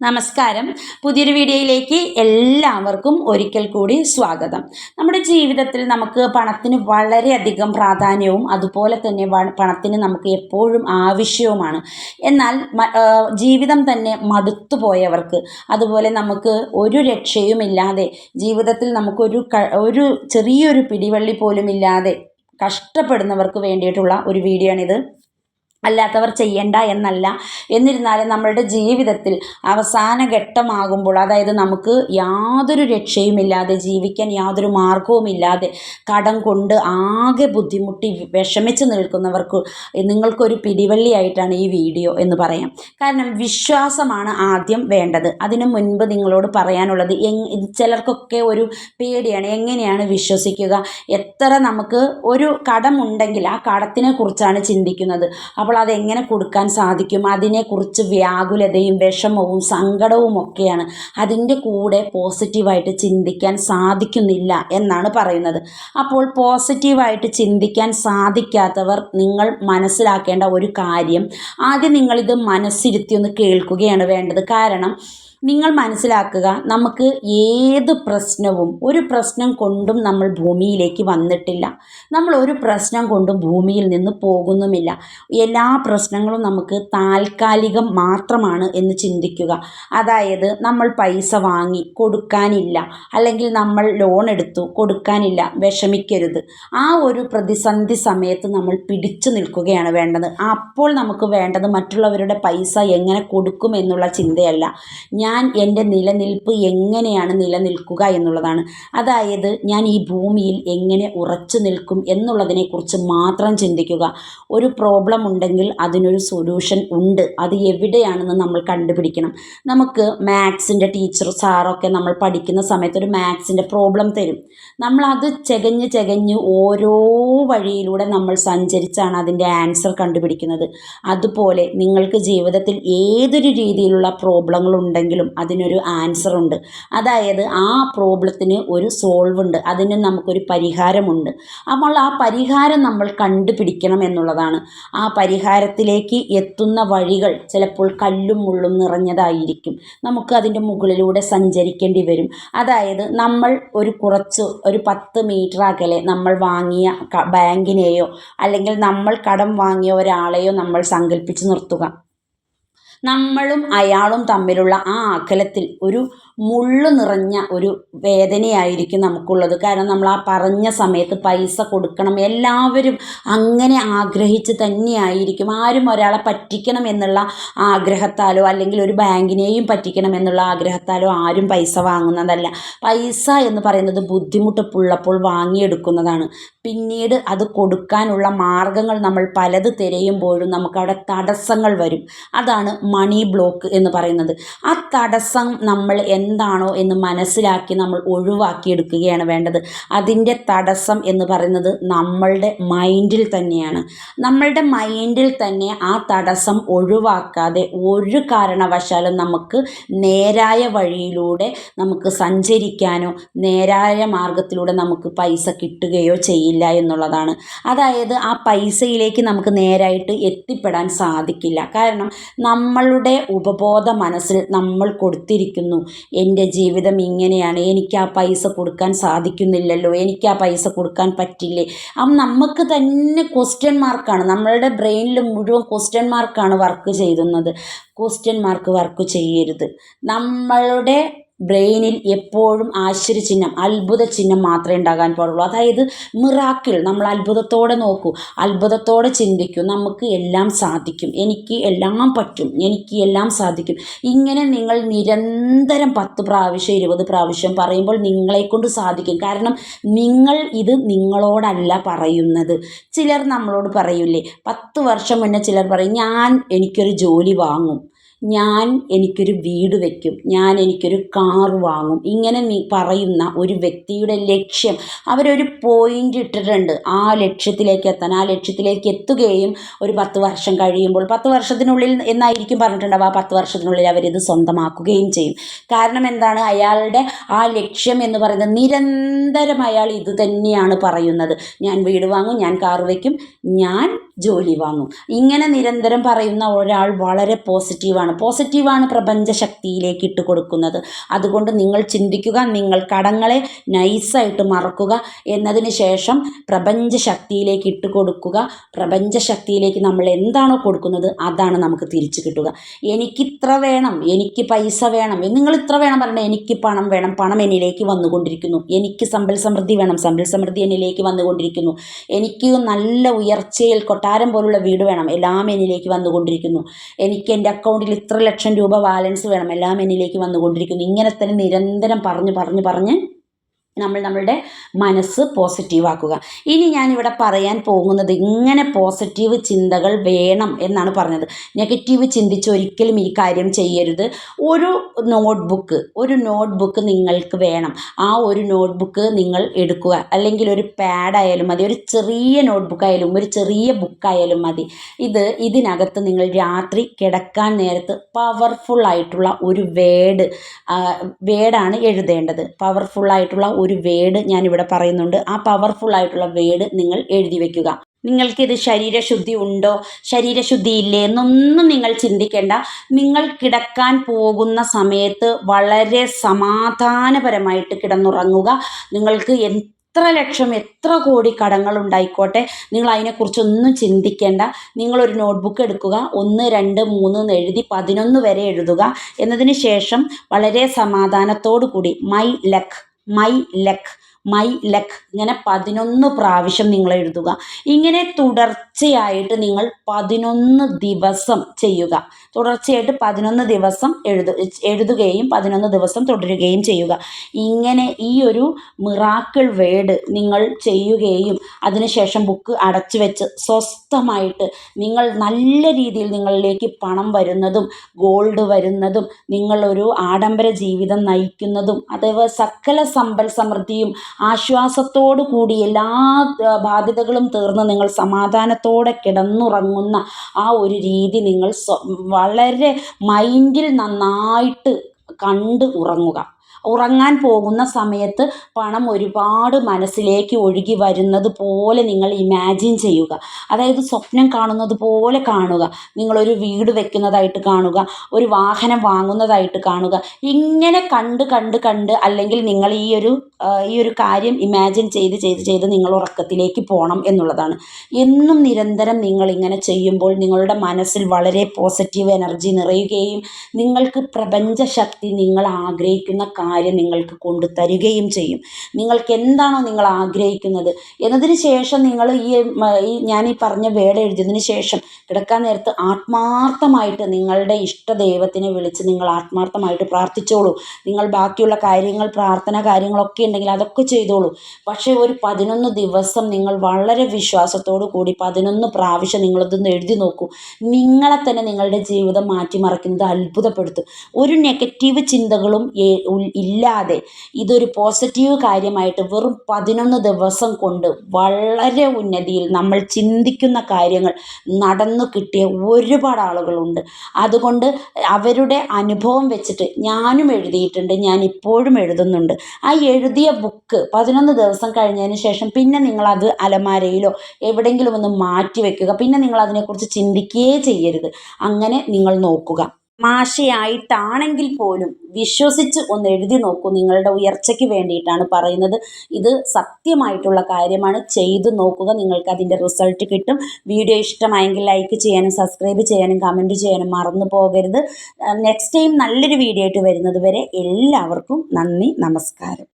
നമസ്കാരം. പുതിയൊരു വീഡിയോയിലേക്ക് എല്ലാവർക്കും ഒരിക്കൽ കൂടി സ്വാഗതം. നമ്മുടെ ജീവിതത്തിൽ നമുക്ക് പണത്തിന് വളരെയധികം പ്രാധാന്യവും അതുപോലെ തന്നെ പണത്തിന് നമുക്ക് എപ്പോഴും ആവശ്യവുമാണ്. എന്നാൽ ജീവിതം തന്നെ മടുത്തു പോയവർക്ക് അതുപോലെ നമുക്ക് ഒരു രക്ഷയുമില്ലാതെ ജീവിതത്തിൽ നമുക്കൊരു ഒരു ചെറിയൊരു പിടിവള്ളി പോലും ഇല്ലാതെ കഷ്ടപ്പെടുന്നവർക്ക് വേണ്ടിയിട്ടുള്ള ഒരു വീഡിയോ ആണിത് അല്ലാത്തവർ ചെയ്യണ്ട എന്നല്ല. എന്നിരുന്നാലും നമ്മളുടെ ജീവിതത്തിൽ അവസാന ഘട്ടമാകുമ്പോൾ അതായത് നമുക്ക് യാതൊരു രക്ഷയുമില്ലാതെ ജീവിക്കാൻ യാതൊരു മാർഗവുമില്ലാതെ കടം കൊണ്ട് ആകെ ബുദ്ധിമുട്ടി വിഷമിച്ച് നിൽക്കുന്നവർക്ക് നിങ്ങൾക്കൊരു പിടിവള്ളിയായിട്ടാണ് ഈ വീഡിയോ എന്ന് പറയാം. കാരണം വിശ്വാസമാണ് ആദ്യം വേണ്ടത്. അതിനു മുൻപ് നിങ്ങളോട് പറയാനുള്ളത് ചിലർക്കൊക്കെ ഒരു പേടിയാണ്. എങ്ങനെയാണ് വിശ്വസിക്കുക? എത്ര നമുക്ക് ഒരു കടമുണ്ടെങ്കിൽ ആ കടത്തിനെ കുറിച്ചാണ് ചിന്തിക്കുന്നത്. അപ്പോൾ അതെങ്ങനെ കൊടുക്കാൻ സാധിക്കും? അതിനെക്കുറിച്ച് വ്യാകുലതയും വിഷമവും സങ്കടവും ഒക്കെയാണ്. അതിന്റെ കൂടെ പോസിറ്റീവായിട്ട് ചിന്തിക്കാൻ സാധിക്കുന്നില്ല എന്നാണ് പറയുന്നത്. അപ്പോൾ പോസിറ്റീവായിട്ട് ചിന്തിക്കാൻ സാധിക്കാത്തവർ നിങ്ങൾ മനസ്സിലാക്കേണ്ട ഒരു കാര്യം ആദ്യം നിങ്ങളിത് മനസ്സിരുത്തി ഒന്ന് കേൾക്കുകയാണ് വേണ്ടത്. കാരണം നിങ്ങൾ മനസ്സിലാക്കുക നമുക്ക് ഏത് പ്രശ്നവും ഒരു പ്രശ്നം കൊണ്ടും നമ്മൾ ഭൂമിയിലേക്ക് വന്നിട്ടില്ല. നമ്മൾ ഒരു പ്രശ്നം കൊണ്ടും ഭൂമിയിൽ നിന്ന് പോകുന്നുമില്ല. എല്ലാ പ്രശ്നങ്ങളും നമുക്ക് താൽക്കാലികം മാത്രമാണ് എന്ന് ചിന്തിക്കുക. അതായത് നമ്മൾ പൈസ വാങ്ങി കൊടുക്കാനില്ല അല്ലെങ്കിൽ നമ്മൾ ലോൺ എടുത്തു കൊടുക്കാനില്ല വിഷമിക്കരുത്. ആ ഒരു പ്രതിസന്ധി സമയത്ത് നമ്മൾ പിടിച്ചു നിൽക്കുകയാണ് വേണ്ടത്. അപ്പോൾ നമുക്ക് വേണ്ടത് മറ്റുള്ളവരുടെ പൈസ എങ്ങനെ കൊടുക്കും എന്നുള്ള ചിന്തയല്ല. ഞാൻ എന്റെ നിലനിൽപ്പ് എങ്ങനെയാണ് നിലനിൽക്കുക എന്നുള്ളതാണ്. അതായത് ഞാൻ ഈ ഭൂമിയിൽ എങ്ങനെ ഉറച്ചു നിൽക്കും എന്നുള്ളതിനെക്കുറിച്ച് മാത്രം ചിന്തിക്കുക. ഒരു പ്രോബ്ലം ഉണ്ടെങ്കിൽ അതിനൊരു സൊല്യൂഷൻ ഉണ്ട്. അത് എവിടെയാണെന്ന് നമ്മൾ കണ്ടുപിടിക്കണം. നമുക്ക് മാത്സിന്റെ ടീച്ചർ സാറൊക്കെ നമ്മൾ പഠിക്കുന്ന സമയത്ത് ഒരു മാത്സിന്റെ പ്രോബ്ലം തരും. നമ്മൾ അത് ചെകഞ്ഞ് ചെകഞ്ഞ് ഓരോ വഴിയിലൂടെ നമ്മൾ സഞ്ചരിച്ചാണ് അതിന്റെ ആൻസർ കണ്ടുപിടിക്കുന്നത്. അതുപോലെ നിങ്ങൾക്ക് ജീവിതത്തിൽ ഏതൊരു രീതിയിലുള്ള പ്രോബ്ലങ്ങൾ ഉണ്ടെങ്കിലും അതിനൊരു ആൻസർ ഉണ്ട്. അതായത് ആ പ്രോബ്ലത്തിന് ഒരു സോൾവ് ഉണ്ട്. അതിന് നമുക്കൊരു പരിഹാരമുണ്ട്. അപ്പോൾ ആ പരിഹാരം നമ്മൾ കണ്ടുപിടിക്കണം എന്നുള്ളതാണ്. ആ പരിഹാരത്തിലേക്ക് എത്തുന്ന വഴികൾ ചിലപ്പോൾ കല്ലും മുള്ളും നിറഞ്ഞതായിരിക്കും. നമുക്ക് അതിന്റെ മുകളിലൂടെ സഞ്ചരിക്കേണ്ടി വരും. അതായത് നമ്മൾ ഒരു കുറച്ച് ഒരു പത്ത് മീറ്റർ അകലെ നമ്മൾ വാങ്ങിയ ബാങ്കിനെയോ അല്ലെങ്കിൽ നമ്മൾ കടം വാങ്ങിയ ഒരാളെയോ നമ്മൾ സങ്കല്പിച്ച് നിർത്തുക. നമ്മളും അയാളും തമ്മിലുള്ള ആ അകലത്തിൽ ഒരു മുള്ളു നിറഞ്ഞ ഒരു വേദനയായിരിക്കും നമുക്കുള്ളത്. കാരണം നമ്മൾ ആ പറഞ്ഞ സമയത്ത് പൈസ കൊടുക്കണം. എല്ലാവരും അങ്ങനെ ആഗ്രഹിച്ച് തന്നെയായിരിക്കും. ആരും ഒരാളെ പറ്റിക്കണം എന്നുള്ള ആഗ്രഹത്താലോ അല്ലെങ്കിൽ ഒരു ബാങ്കിനെയും പറ്റിക്കണം എന്നുള്ള ആഗ്രഹത്താലോ ആരും പൈസ വാങ്ങുന്നതല്ല. പൈസ എന്ന് പറയുന്നത് ബുദ്ധിമുട്ട് ഉള്ളപ്പോൾ വാങ്ങിയെടുക്കുന്നതാണ്. പിന്നീട് അത് കൊടുക്കാനുള്ള മാർഗങ്ങൾ നമ്മൾ പലത് തിരയുമ്പോഴും നമുക്കവിടെ തടസ്സങ്ങൾ വരും. അതാണ് മണി ബ്ലോക്ക് എന്ന് പറയുന്നത്. ആ തടസ്സം നമ്മൾ എന്താണോ എന്ന് മനസ്സിലാക്കി നമ്മൾ ഒഴിവാക്കിയെടുക്കുകയാണ് വേണ്ടത്. അതിന്റെ തടസ്സം എന്ന് പറയുന്നത് നമ്മളുടെ മൈൻഡിൽ തന്നെയാണ്. നമ്മളുടെ മൈൻഡിൽ തന്നെ ആ തടസ്സം ഒഴിവാക്കാതെ ഒരു കാരണവശാലും നമുക്ക് നേരായ വഴിയിലൂടെ നമുക്ക് സഞ്ചരിക്കാനോ നേരായ മാർഗത്തിലൂടെ നമുക്ക് പൈസ കിട്ടുകയോ ചെയ്യില്ല എന്നുള്ളതാണ്. അതായത് ആ പൈസയിലേക്ക് നമുക്ക് നേരായിട്ട് എത്തിപ്പെടാൻ സാധിക്കില്ല. കാരണം നമ്മളുടെ ഉപബോധ മനസ്സിൽ നമ്മൾ കൊടുത്തിരിക്കുന്നു. എന്റെ ജീവിതം ഇങ്ങനെയാണ്. എനിക്ക് ആ പൈസ കൊടുക്കാൻ സാധിക്കുന്നില്ലല്ലോ. എനിക്ക് ആ പൈസ കൊടുക്കാൻ പറ്റില്ലേ? അപ്പം നമുക്ക് തന്നെ ക്വസ്റ്റ്യൻ മാർക്കാണ് നമ്മളുടെ ബ്രെയിനിൽ മുഴുവൻ ക്വസ്റ്റ്യൻ മാർക്കാണ് വർക്ക് ചെയ്യുന്നത് ക്വസ്റ്റ്യൻ മാർക്ക് വർക്ക് ചെയ്യരുത്. നമ്മളുടെ ബ്രെയിനിൽ എപ്പോഴും ആശ്ചര്യചിഹ്നം അത്ഭുത ചിഹ്നം മാത്രമേ ഉണ്ടാകാൻ പാടുള്ളൂ. അതായത് മിറാക്കിൾ നമ്മൾ അത്ഭുതത്തോടെ നോക്കൂ അത്ഭുതത്തോടെ ചിന്തിക്കൂ നമുക്ക് എല്ലാം സാധിക്കും എനിക്ക് എല്ലാം പറ്റും എനിക്ക് എല്ലാം സാധിക്കും. ഇങ്ങനെ നിങ്ങൾ നിരന്തരം പത്ത് പ്രാവശ്യം ഇരുപത് പ്രാവശ്യം പറയുമ്പോൾ നിങ്ങളെ കൊണ്ട് സാധിക്കും. കാരണം നിങ്ങൾ ഇത് നിങ്ങളോടല്ല പറയുന്നത്. ചിലർ നമ്മളോട് പറയൂലേ പത്ത് വർഷം മുന്നേ ചിലർ പറയും ഞാൻ എനിക്കൊരു ജോലി വാങ്ങും. ഞാൻ എനിക്കൊരു വീട് വയ്ക്കും ഞാൻ എനിക്കൊരു കാർ വാങ്ങും. ഇങ്ങനെ നീ പറയുന്ന ഒരു വ്യക്തിയുടെ ലക്ഷ്യം അവരൊരു പോയിന്റ് ഇട്ടിട്ടുണ്ട്. ആ ലക്ഷ്യത്തിലേക്ക് എത്താൻ ആ ലക്ഷ്യത്തിലേക്ക് എത്തുകയും ഒരു പത്ത് വർഷം കഴിയുമ്പോൾ പത്ത് വർഷത്തിനുള്ളിൽ എന്നായിരിക്കും പറഞ്ഞിട്ടുണ്ടാവുക ആ പത്ത് വർഷത്തിനുള്ളിൽ അവരിത് സ്വന്തമാക്കുകയും ചെയ്യും. കാരണം എന്താണ്? അയാളുടെ ആ ലക്ഷ്യം എന്ന് പറയുന്നത് നിരന്തരം അയാൾ ഇത് തന്നെയാണ് പറയുന്നത്. ഞാൻ വീട് വാങ്ങും ഞാൻ കാർ വയ്ക്കും ഞാൻ ജോലി വാങ്ങും. ഇങ്ങനെ നിരന്തരം പറയുന്ന ഒരാൾ വളരെ പോസിറ്റീവാണ്. പോസിറ്റീവാണ് പ്രപഞ്ച ശക്തിയിലേക്ക് ഇട്ട് കൊടുക്കുന്നത്. അതുകൊണ്ട് നിങ്ങൾ ചിന്തിക്കുക നിങ്ങൾ കടങ്ങളെ നൈസായിട്ട് മറക്കുക എന്നതിന് ശേഷം പ്രപഞ്ച ശക്തിയിലേക്ക് ഇട്ട് കൊടുക്കുക. പ്രപഞ്ച ശക്തിയിലേക്ക് നമ്മൾ എന്താണോ കൊടുക്കുന്നത് അതാണ് നമുക്ക് തിരിച്ചു കിട്ടുക. എനിക്കിത്ര വേണം എനിക്ക് പൈസ വേണം നിങ്ങൾ ഇത്ര വേണം പറഞ്ഞാൽ എനിക്ക് പണം വേണം. പണം എന്നിലേക്ക് വന്നുകൊണ്ടിരിക്കുന്നു. എനിക്ക് സമ്പൽ സമൃദ്ധി വേണം. സമ്പൽ സമൃദ്ധി എന്നിലേക്ക് വന്നുകൊണ്ടിരിക്കുന്നു. എനിക്ക് നല്ല ഉയർച്ചയിൽ കൊട്ടാരം പോലുള്ള വീട് വേണം. എല്ലാം എന്നിലേക്ക് വന്നുകൊണ്ടിരിക്കുന്നു. എനിക്ക് എന്റെ അക്കൗണ്ടിൽ ഇത്ര ലക്ഷം രൂപ ബാലൻസ് വേണം. എല്ലാം എന്നിലേക്ക് വന്നുകൊണ്ടിരിക്കുന്നു. ഇങ്ങനെ തന്നെ നിരന്തരം പറഞ്ഞ് പറഞ്ഞ് പറഞ്ഞ് നമ്മൾ നമ്മളുടെ മനസ്സ് പോസിറ്റീവ് ആക്കുക. ഇനി ഞാനിവിടെ പറയാൻ പോകുന്നത് ഇങ്ങനെ പോസിറ്റീവ് ചിന്തകൾ വേണം എന്നാണ് പറഞ്ഞത്. നെഗറ്റീവ് ചിന്തിച്ച് ഒരിക്കലും ഈ കാര്യം ചെയ്യരുത്. ഒരു നോട്ട്ബുക്ക് ഒരു നോട്ട്ബുക്ക് നിങ്ങൾക്ക് വേണം. ആ ഒരു നോട്ട്ബുക്ക് നിങ്ങൾ എടുക്കുക. അല്ലെങ്കിൽ ഒരു പാഡായാലും മതി ഒരു ചെറിയ നോട്ട്ബുക്ക് ആയാലും ഒരു ചെറിയ ബുക്കായാലും മതി. ഇത് ഇതിനകത്ത് നിങ്ങൾ രാത്രി കിടക്കാൻ നേരത്ത് പവർഫുൾ ആയിട്ടുള്ള ഒരു വേഡ് വേഡാണ് എഴുതേണ്ടത്. പവർഫുൾ ആയിട്ടുള്ള ഒരു വേഡ് ഞാൻ ഇവിടെ പറയുന്നുണ്ട്. ആ പവർഫുൾ ആയിട്ടുള്ള വേഡ് നിങ്ങൾ എഴുതി വെക്കുക. നിങ്ങൾക്കിത് ശരീരശുദ്ധി ഉണ്ടോ? ശരീരശുദ്ധി ഇല്ലേ? എന്നൊന്നും നിങ്ങൾ ചിന്തിക്കേണ്ട. നിങ്ങൾ കിടക്കാൻ പോകുന്ന സമയത്ത് വളരെ സമാധാനപരമായിട്ട് കിടന്നുറങ്ങുക. നിങ്ങൾക്ക് എത്ര ലക്ഷം എത്ര കോടി കടങ്ങൾ ഉണ്ടായിക്കോട്ടെ. നിങ്ങൾ അതിനെക്കുറിച്ചൊന്നും ചിന്തിക്കേണ്ട. നിങ്ങളൊരു നോട്ട്ബുക്ക് എടുക്കുക. ഒന്ന് രണ്ട് മൂന്ന് എന്ന് എഴുതി പതിനൊന്ന് വരെ എഴുതുക. എന്നതിന് ശേഷം വളരെ സമാധാനത്തോടു കൂടി my luck my luck my luck ഇങ്ങനെ പതിനൊന്ന് പ്രാവശ്യം നിങ്ങൾ എഴുതുക. ഇങ്ങനെ തുടർച്ചയായിട്ട് നിങ്ങൾ പതിനൊന്ന് ദിവസം ചെയ്യുക. തുടർച്ചയായിട്ട് പതിനൊന്ന് ദിവസം എഴുതു എഴുതുകയും പതിനൊന്ന് ദിവസം തുടരുകയും ചെയ്യുക. ഇങ്ങനെ ഈ ഒരു മിറാക്കിൾ വേഡ് നിങ്ങൾ ചെയ്യുകയും അതിനുശേഷം ബുക്ക് അടച്ചു വെച്ച് സ്വസ്ഥമായിട്ട് നിങ്ങൾ നല്ല രീതിയിൽ നിങ്ങളിലേക്ക് പണം വരുന്നതും ഗോൾഡ് വരുന്നതും നിങ്ങളൊരു ആഡംബര ജീവിതം നയിക്കുന്നതും അതേപോലെ സകല സമ്പൽ സമൃദ്ധിയും ആശ്വാസത്തോടു കൂടി എല്ലാ ബാധ്യതകളും തീർന്ന് നിങ്ങൾ സമാധാനത്തോടെ കിടന്നുറങ്ങുന്ന ആ ഒരു രീതി നിങ്ങൾ വളരെ മൈൻഡിൽ നന്നായിട്ട് കണ്ട് ഉറങ്ങുക. ഉറങ്ങാൻ പോകുന്ന സമയത്ത് പണം ഒരുപാട് മനസ്സിലേക്ക് ഒഴുകി വരുന്നത് പോലെ നിങ്ങൾ ഇമാജിൻ ചെയ്യുക. അതായത് സ്വപ്നം കാണുന്നത് പോലെ കാണുക. നിങ്ങളൊരു വീട് വെക്കുന്നതായിട്ട് കാണുക. ഒരു വാഹനം വാങ്ങുന്നതായിട്ട് കാണുക. ഇങ്ങനെ കണ്ട് കണ്ട് കണ്ട് അല്ലെങ്കിൽ നിങ്ങൾ ഈ ഒരു ഈ ഒരു കാര്യം ഇമാജിൻ ചെയ്ത് ചെയ്ത് ചെയ്ത് നിങ്ങൾ ഉറക്കത്തിലേക്ക് പോകണം എന്നുള്ളതാണ്. എന്നും നിരന്തരം നിങ്ങൾ ഇങ്ങനെ ചെയ്യുമ്പോൾ നിങ്ങളുടെ മനസ്സിൽ വളരെ പോസിറ്റീവ് എനർജി നിറയുകയും നിങ്ങൾക്ക് പ്രപഞ്ചശക്തി നിങ്ങൾ ആഗ്രഹിക്കുന്ന കാര്യം നിങ്ങൾക്ക് കൊണ്ടു തരികയും ചെയ്യും. നിങ്ങൾക്ക് എന്താണോ നിങ്ങൾ ആഗ്രഹിക്കുന്നത്? എന്നതിന് ശേഷം നിങ്ങൾ ഈ ഈ ഞാൻ ഈ പറഞ്ഞ വേട് എഴുതിയതിന് ശേഷം കിടക്കാൻ നേരത്ത് ആത്മാർത്ഥമായിട്ട് നിങ്ങളുടെ ഇഷ്ട ദൈവത്തിനെ വിളിച്ച് നിങ്ങൾ ആത്മാർത്ഥമായിട്ട് പ്രാർത്ഥിച്ചോളൂ. നിങ്ങൾ ബാക്കിയുള്ള കാര്യങ്ങൾ പ്രാർത്ഥന കാര്യങ്ങളൊക്കെ ഉണ്ടെങ്കിൽ അതൊക്കെ ചെയ്തോളൂ. പക്ഷേ ഒരു പതിനൊന്ന് ദിവസം നിങ്ങൾ വളരെ വിശ്വാസത്തോടു കൂടി പതിനൊന്ന് പ്രാവശ്യം നിങ്ങളതൊന്ന് എഴുതി നോക്കൂ. നിങ്ങളെ തന്നെ നിങ്ങളുടെ ജീവിതം മാറ്റിമറിക്കുന്നത് അത്ഭുതപ്പെടുത്തും. ഒരു നെഗറ്റീവ് ചിന്തകളും ഇല്ലാതെ ഇതൊരു പോസിറ്റീവ് കാര്യമായിട്ട് വെറും പതിനൊന്ന് ദിവസം കൊണ്ട് വളരെ ഉന്നതിയിൽ നമ്മൾ ചിന്തിക്കുന്ന കാര്യങ്ങൾ നടന്നു കിട്ടിയ ഒരുപാട് ആളുകളുണ്ട്. അതുകൊണ്ട് അവരുടെ അനുഭവം വെച്ചിട്ട് ഞാനും എഴുതിയിട്ടുണ്ട് ഞാൻ ഇപ്പോഴും എഴുതുന്നുണ്ട്. ആ എഴുതിയ ബുക്ക് പതിനൊന്ന് ദിവസം കഴിഞ്ഞതിന് ശേഷം പിന്നെ നിങ്ങളത് അലമാരയിലോ എവിടെയെങ്കിലും ഒന്ന് മാറ്റി വെക്കുക. പിന്നെ നിങ്ങൾ അതിനെക്കുറിച്ച് ചിന്തിക്കുകയേ ചെയ്യരുത്. അങ്ങനെ നിങ്ങൾ നോക്കുക. മാഷയായിട്ടാണെങ്കിൽ പോലും വിശ്വസിച്ച് ഒന്ന് എഴുതി നോക്കൂ. നിങ്ങളുടെ ഉയർച്ചയ്ക്ക് വേണ്ടിയിട്ടാണ് പറയുന്നത്. ഇത് സത്യമായിട്ടുള്ള കാര്യമാണ്. ചെയ്തു നോക്കുക. നിങ്ങൾക്ക് അതിന്റെ റിസൾട്ട് കിട്ടും. വീഡിയോ ഇഷ്ടമായെങ്കിൽ ലൈക്ക് ചെയ്യാനും സബ്സ്ക്രൈബ് ചെയ്യാനും കമന്റ് ചെയ്യാനും മറന്നു പോകരുത്. നെക്സ്റ്റ് ടൈം നല്ലൊരു വീഡിയോ ആയിട്ട് വരുന്നത് വരെ എല്ലാവർക്കും നന്ദി നമസ്കാരം.